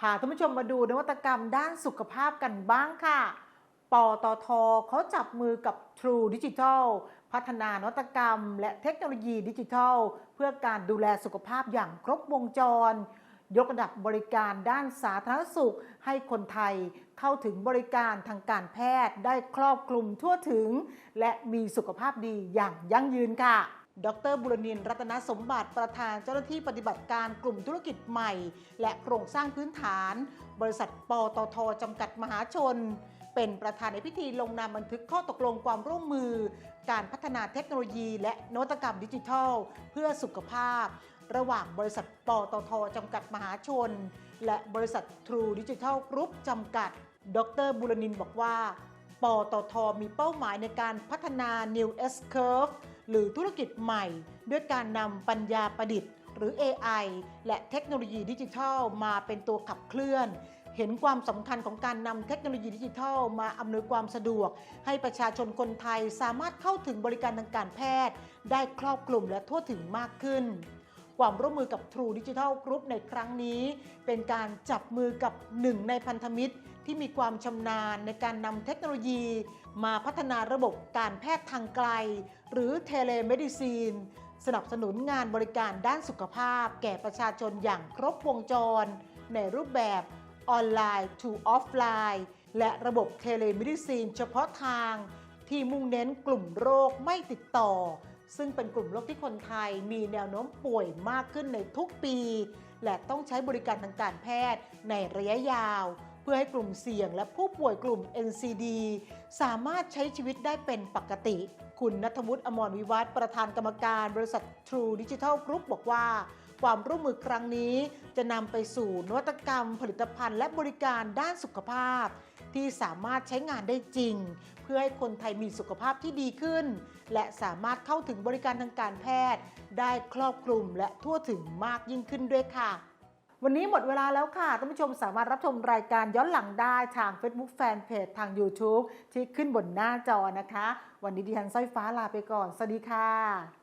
พาท่านผู้ชมมาดูนวัตกรรมด้านสุขภาพกันบ้างค่ะ ปตทเขาจับมือกับ True Digital พัฒนานวัตกรรม และเทคโนโลยีดิจิทัล เพื่อการดูแลสุขภาพอย่างครบวงจร ยกระดับบริการด้านสาธารณสุข ให้คนไทยเข้าถึงบริการทางการแพทย์ได้ครอบคลุมทั่วถึง และมีสุขภาพดีอย่างยั่งยืนค่ะ ดรบุรณินรัตนสมบัติประธานเจ้าหน้าที่ปฏิบัติการกลุ่มธุรกิจใหม่ และโครงสร้างพื้นฐาน บริษัทปตทจำกัดมหาชน เป็นประธานในพิธีลงนามบันทึกข้อตกลงความร่วมมือ การพัฒนาเทคโนโลยี และนวัตกรรมดิจิทัล เพื่อสุขภาพ ระหว่างบริษัทปตทจำกัดมหาชน และบริษัท True Digital Group จำกัด ดรบุรณินบอกว่าปตทมีเป้าหมายในการพัฒนา New S Curve หรือธุรกิจใหม่ ด้วยการนำปัญญาประดิษฐ์ หรือ AI และเทคโนโลยีดิจิทัลมาเป็นตัวขับเคลื่อนเห็นความสำคัญของการนำเทคโนโลยีดิจิทัลมาอำนวยความสะดวก ให้ประชาชนคนไทยสามารถเข้าถึงบริการทางการแพทย์ ได้ครอบคลุมและทั่วถึงมากขึ้น ความร่วมมือกับ True Digital Group ในครั้งนี้ เป็นการจับมือกับหนึ่งในพันธมิตร ที่มีความชำนาญในการนำเทคโนโลยี มาพัฒนาระบบการแพทย์ทางไกล หรือเทเลเมดิซีนสนับสนุนงานบริการด้านสุขภาพ แก่ประชาชนอย่างครบวงจร ในรูปแบบออนไลน์ to ออฟไลน์และระบบเทเลเมดิซีนเฉพาะทาง ที่มุ่งเน้นกลุ่มโรคไม่ติดต่อ ซึ่งเป็นกลุ่มโรคที่คนไทยมีแนวโน้มป่วยมากขึ้นในทุกปี และต้องใช้บริการทางการแพทย์ในระยะยาว เพื่อให้กลุ่มเสี่ยงและผู้ป่วยกลุ่ม NCD สามารถใช้ชีวิตได้เป็นปกติ คุณนัทวุฒิอมรวิวัฒน์ประธานกรรมการบริษัท True Digital Group บอกว่าความร่วมมือครั้งนี้จะนำไปสู่นวัตกรรมผลิตภัณฑ์และบริการด้านสุขภาพ ที่สามารถใช้งานได้จริง เพื่อให้คนไทยมีสุขภาพที่ดีขึ้น และสามารถเข้าถึงบริการทางการแพทย์ ได้ครอบคลุมและทั่วถึงมากยิ่งขึ้นด้วยค่ะ วันนี้หมดเวลาแล้วค่ะท่านผู้ชมสามารถรับชมรายการย้อนหลังได้ทาง Facebook Fanpage ทาง YouTube ที่ขึ้นบนหน้าจอนะคะ วันนี้ดิฉันสร้อยฟ้าลาไปก่อน สวัสดีค่ะ